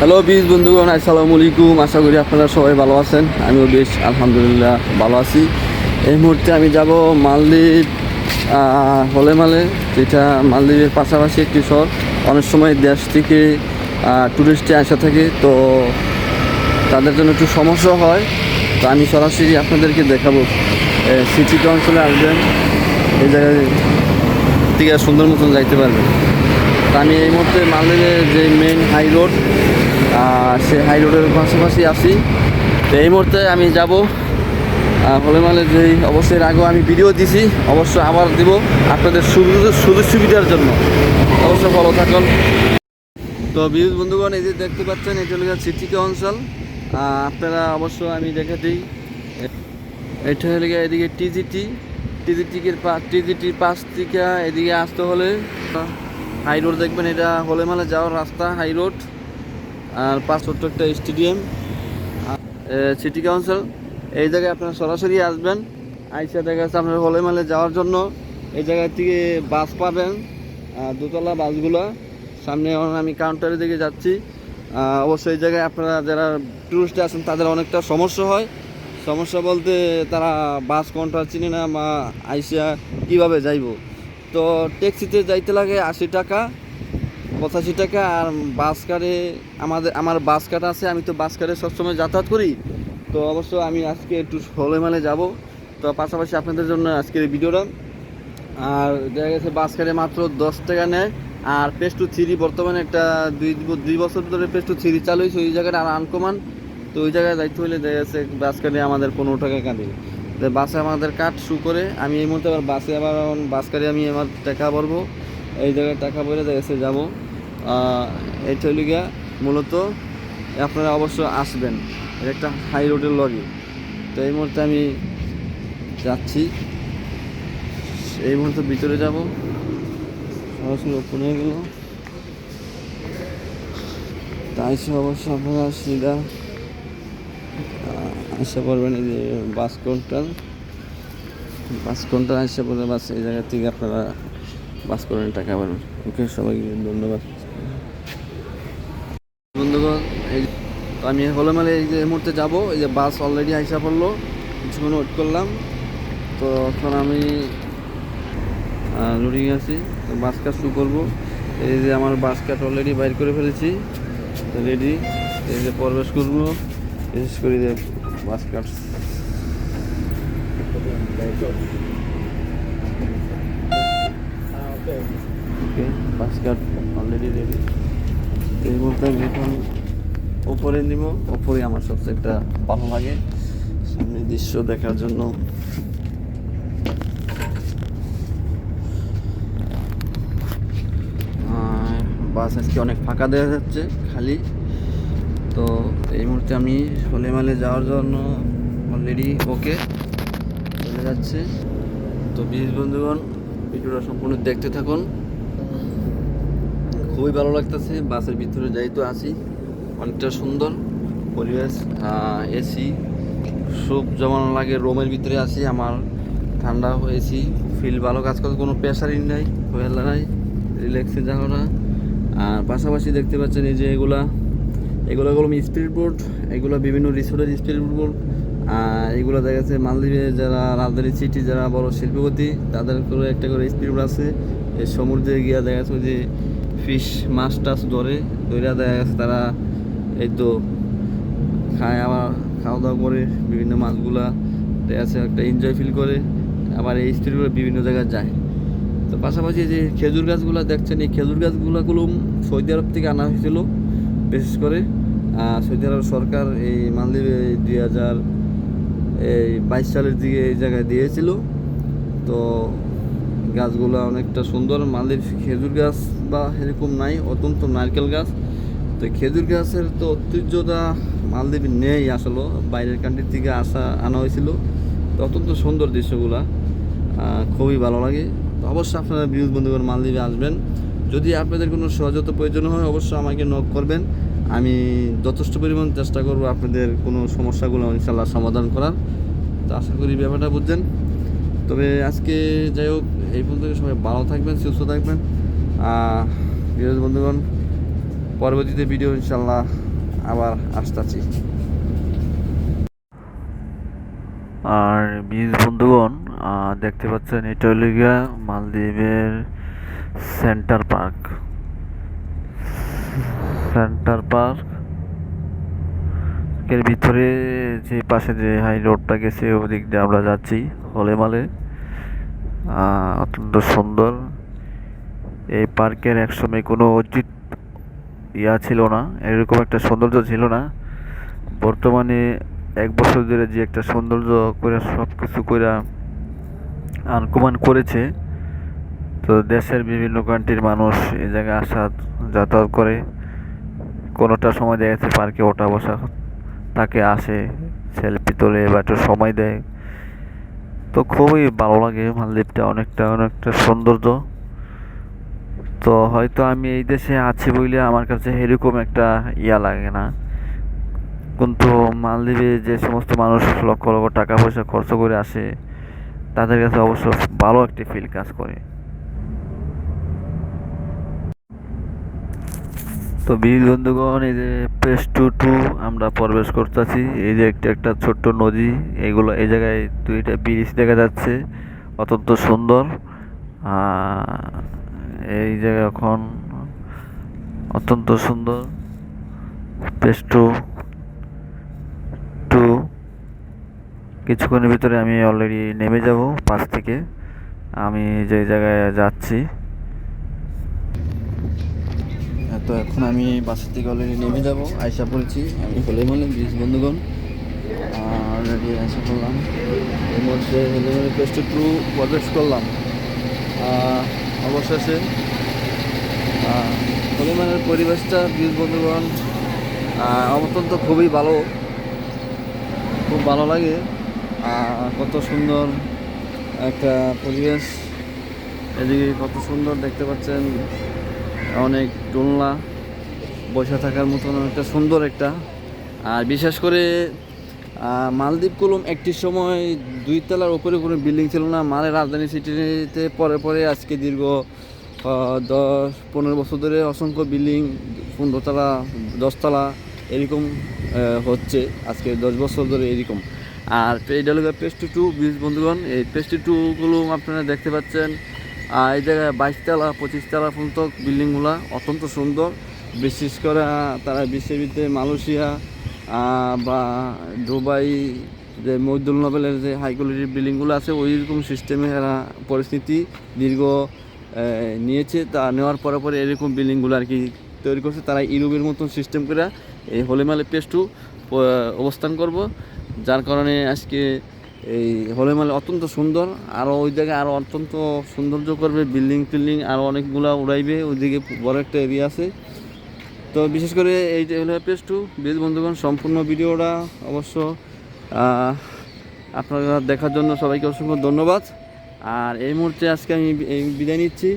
Hello বীজ বন্ধুগণ, আসসালামু আলাইকুম। আশা করি আপনারা সবাই ভালো আছেন। আমিও বেশ, আলহামদুলিল্লাহ, ভালো আছি। এই মুহূর্তে আমি যাব মালদ্বীপ হলে মালে, যেটা মালদ্বীপের পাশাপাশি একটি শহর। অনেক সময় দেশ থেকে ট্যুরিস্টে আসা থাকে, তো তাদের জন্য একটু সমস্যা হয়। তো আমি সরাসরি আপনাদেরকে দেখাবো। সিটি কাউন্সিলে আসবেন। এই জায়গায় থেকে সুন্দর মতন যাইতে পারবেন। আমি এই মুহূর্তে মালদ্বীপের যে মেন হাই রোড সেই হাই রোডের পাশাপাশি আছি। তো এই মুহূর্তে আমি যাব হলে মালে যে অবশ্যই আগেও আমি ভিডিও দিছি, অবশ্য আবার দিব আপনাদের সুবিধা সুযোগ সুবিধার জন্য। অবশ্যই ভালো থাকুন তো বিদ্যুৎ বন্ধুগণ, এই যে দেখতে পাচ্ছেন এটা হলো সিটি কাউন্সিল আপনারা অবশ্য আমি দেখে দিই। এটা হলে এদিকে টিজিটি, টিজিটিকের পাশ টিজিটির পাশ থেকে এদিকে আসতে হলে হাই রোড দেখবেন, এটা হলেমালে যাওয়ার রাস্তা, হাই রোড, আর পাঁচ ছোট্ট একটা স্টেডিয়াম। সিটি কাউন্সিল এই জায়গায় আপনারা সরাসরি আসবেন, আইসা দেখা যাচ্ছে আপনার হলেমালে যাওয়ার জন্য। এই জায়গা থেকে বাস পাবেন দোতলা বাসগুলো। সামনে আমি কাউন্টারের দিকে যাচ্ছি। অবশ্যই এই জায়গায় আপনারা যারা টুরিস্ট আছেন, তাদের অনেকটা সমস্যা হয়। সমস্যা বলতে তারা বাস কাউন্টার চিনে না, বা আইসা কীভাবে যাইব। তো ট্যাক্সিতে যাইতে লাগে আশি টাকা, পঁচাশি টাকা, আর বাস কারে আমাদের, আমার বাস কাট আছে, আমি তো বাস কারে সবসময় যাতায়াত করি। তো অবশ্য আমি আজকে একটু হলে মালে যাব। তো পাশাপাশি আপনাদের জন্য আজকের ভিডিওটা। আর দেখা গেছে বাস কারে মাত্র দশ টাকা নেয়, আর পেস টু থ্রি বর্তমানে একটা দুই দুই বছর ধরে পেস টু থ্রি চালু হয়েছে, ওই জায়গাটা আর আনকমান। তো ওই জায়গায় যাইতে হলে দেখা গেছে বাস কাটে আমাদের পনেরো টাকা তো বাসে আমাদের কাট শু করে, আমি এই মুহূর্তে আবার বাসে আবার বাস কাটে আমি আমার টাকা ভরবো। এই জায়গায় টাকা ভরে এসে যাব। এই হলো গিয়া মূলত আপনারা অবশ্য আসবেন। একটা হাই রোডের লগে তো এই মুহূর্তে আমি যাচ্ছি। এই মুহূর্তে ভিতরে যাব। সরাসরি ওপেন হয়ে গেল। তাই সে অবশ্য আপনারা সিধা আসা পারবেন এই যে বাস কাউন্টার বাস কাউন্টার আসা পড়বে বাস এই জায়গা থেকে আপনারা বাস করেন টাকা পাবেন। ওকে, সবাইকে ধন্যবাদ। বন্ধুগণ, এই তো আমি হলে মানে এই যে মুহূর্তে যাব, এই যে বাস অলরেডি আইসা পড়ল, কিছুক্ষণ ওয়েট করলাম। তো এখন আমি লুড়ি আছি, তো বাস কাজ শুরু করব। এই যে আমার বাস কাট অলরেডি বাইর করে ফেলেছি রেডি এই যে প্রবেশ করব। বিশেষ করে যে বাস কাট ওকে কাট অলরেডি রেডি এই মুহূর্তে আমি এখন ওপরে নিব। ওপরে আমার সবচেয়ে একটা ভালো লাগে। সামনে দৃশ্য দেখার জন্য। বাস আজকে অনেক ফাঁকা দেখা যাচ্ছে, খালি। তো এই মুহূর্তে আমি হলেমালে যাওয়ার জন্য অলরেডি ওকে চলে যাচ্ছে। তো বিশ বন্ধুগণ, ভিডিওটা সম্পূর্ণ দেখতে থাকুন। খুবই ভালো লাগতেছে, বাসের ভিতরে যাই তো আসি অনেকটা সুন্দর পরিবেশ এসি সুখ যেমন লাগে, রোমের ভিতরে আসি আমার ঠান্ডা এসি ফিল ভালো কাজ করে কোনো প্রেশারই নাই হয়েলা নাই রিল্যাক্সে যাও না আর পাশাপাশি দেখতে পাচ্ছেন এই যে এগুলা এগুলো হলো স্পিড বোর্ড এগুলো বিভিন্ন রিসোর্টের স্পিড বোর্ড এগুলো দেখা যাচ্ছে মালদ্বীপে যারা রাজধানী সিটি যারা বড় শিল্পপতি, তাদের করে একটা করে স্পিড বোর্ড আছে। সমুদ্রে গিয়া দেখা যাচ্ছে যে ফিশ মাছ টাছ ধরে ধরে দেখা যাচ্ছে তারা এই তো খায় আবার খাওয়া দাওয়া করে, বিভিন্ন মাছগুলা দেখা যাচ্ছে একটা এনজয় ফিল করে, আবার এই স্পিড বোর্ডে বিভিন্ন জায়গায় যায়। তো পাশাপাশি যে খেজুর গাছগুলো দেখছেন, এই খেজুর গাছগুলোগুলো সৌদি আরব থেকে আনা হয়েছিল, বিশেষ করে। সৌদি আরব সরকার এই মালদ্বীপে দুই হাজার এই বাইশ সালের দিকে এই জায়গায় দিয়েছিল। তো গাছগুলো অনেকটা সুন্দর। মালদ্বীপ খেজুর গাছ বা এরকম নাই, অত্যন্ত নারকেল গাছ। তো খেজুর গাছের তো ঐতিহ্যটা মালদ্বীপ নেই আসলে। বাইরের কান্ট্রির থেকে আসা, আনা হয়েছিল। তো অত্যন্ত সুন্দর দৃশ্যগুলা। খুবই ভালো লাগে। তো অবশ্যই আপনারা বিদ্যুৎ বন্ধুগণ, মালদ্বীপে আসবেন। যদি আপনাদের কোনো সহজতা প্রয়োজন হয়, অবশ্যই আমাকে নক করবেন। আমি যথেষ্ট পরিমাণ চেষ্টা করব আপনাদের কোনো সমস্যাগুলো ইনশাল্লাহ সমাধান করার। তো আশা করি ব্যাপারটা বুঝছেন। তবে আজকে যাই হোক, এই পর্যন্ত সবাই ভালো থাকবেন, সুস্থ থাকবেন। বিরোধ বন্ধুগণ, পরবর্তীতে ভিডিও ইনশাল্লাহ আবার আসতেছি। আর বীজ বন্ধুগণ দেখতে পাচ্ছেন এটা মালদ্বীপের সেন্টার পার্ক। Centre park. এর ভিতরে যে পাশে যে হাই রোডটা গেছে ওদিক দিয়ে আমরা যাচ্ছি হলে মালে। আহ, অত্যন্ত সুন্দর। এই পার্কের একসময় কোনো অজিত ইয়া ছিল না এরকম একটা সৌন্দর্য ছিল না। বর্তমানে এক বছর ধরে যে একটা সৌন্দর্য করে সব কিছু করে আনকমান করেছে। তো দেশের বিভিন্ন কান্ট্রির মানুষ এই জায়গায় আসা যাতায়াত করে। কোনোটা সময় দেখা যাচ্ছে পার্কে ওঠা বসা, তাকে আসে সেলফি তোলে বা একটু সময় দেয়। তো খুবই ভালো লাগে মালদ্বীপটা অনেকটা অনেকটা সৌন্দর্য। তো হয়তো আমি এই দেশে আছি বলে আমার কাছে এরকম একটা ইয়া লাগে না। কিন্তু মালদ্বীপে যে সমস্ত মানুষ লক্ষ লক্ষ টাকা পয়সা খরচ করে আসে, তাদের কাছে অবশ্য ভালো একটি ফিল কাজ করে। তো বীর বন্ধুগণ, এই যে পেস টু টু আমরা প্রবেশ করতেছি। এই যে একটা একটা ছোট্ট নদী, এগুলো এই জায়গায় দুইটা ব্রিজ দেখা যাচ্ছে, অত্যন্ত সুন্দর। এই জায়গা এখন অত্যন্ত সুন্দর। পেস টু টু কিছুক্ষণের ভিতরে আমি অলরেডি নেমে যাব, পাশ থেকে। আমি যে জায়গায় যাচ্ছি হ্যাঁ, তো এখন আমি বাসা থেকে অলরেডি নেমে যাব। আয়সা পড়েছি আমি হলে মলে ব্রিজ বন্ধুগণ। অলরেডি আয়সা করলাম এর মধ্যে হলে মলে পেস্ট টু প্রবেশ করলাম। অবশেষে হলিমানের পরিবেশটা ব্রিজ বন্ধুগণ অত্যন্ত খুবই ভালো। খুব ভালো লাগে। কত সুন্দর একটা পরিবেশ। এদিকে কত সুন্দর দেখতে পাচ্ছেন। অনেক দোলনা বসে থাকার মতন একটা সুন্দর একটা। আর বিশেষ করে মালদ্বীপ কুলুম একটি সময় দুই তলার ওপরে কোনো বিল্ডিং ছিল না, মালের রাজধানী সিটিতে পরে পরে আজকে দীর্ঘ দশ, পনেরো বছর ধরে অসংখ্য বিল্ডিং, পনেরোতলা, দশতলা এরকম হচ্ছে। আজকে দশ বছর ধরে এরকম। আর এটা হলো পেস্টি টু বিশ বন্ধুগণ, এই পেস্টি টুগুলো আপনারা দেখতে পাচ্ছেন। আর এই জায়গায় বাইশতলা, পঁচিশতলা পর্যন্ত বিল্ডিংগুলো অত্যন্ত সুন্দর। বিশেষ করে তারা বিশ্বের মালয়েশিয়া বা দুবাই, যে মজদুল নোবেলের যে হাই কোয়ালিটির বিল্ডিংগুলো আছে ওই রকম সিস্টেমে এরা পরিস্থিতি দীর্ঘ নিয়েছে। তা নেওয়ার পরে পরে এরকম বিল্ডিংগুলো আর কি তৈরি করছে। তারা ইউরোপের মতন সিস্টেম করে এই হলিমালে পেস্টু অবস্থান করব। যার কারণে আজকে এই হলিমালে অত্যন্ত সুন্দর আরও ওই জায়গায় আরও অত্যন্ত সৌন্দর্য করবে বিল্ডিং টিল্ডিং আরও অনেকগুলা উড়াইবে ওইদিকে বড় একটা এরিয়া আছে। তো বিশেষ করে এই যে হলো পেজ টু বেশ বন্ধুগণ, সম্পূর্ণ ভিডিওটা অবশ্য আপনারা দেখার জন্য সবাইকে অসংখ্য ধন্যবাদ। আর এই মুহূর্তে আজকে আমি বিদায় নিচ্ছি।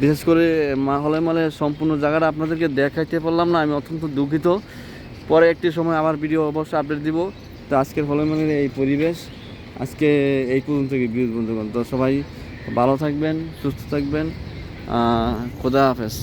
বিশেষ করে মা, হলে মালে সম্পূর্ণ জায়গাটা আপনাদেরকে দেখাইতে পারলাম না, আমি অত্যন্ত দুঃখিত। পরে একটি সময় আবার ভিডিও অবশ্যই আপডেট দিব। তো আজকের হলে মালের এই পরিবেশ, আজকে এই পর্যন্ত বিদ্যুৎ বন্ধুগণ, তো সবাই ভালো থাকবেন, সুস্থ থাকবেন খোদা হাফেজ।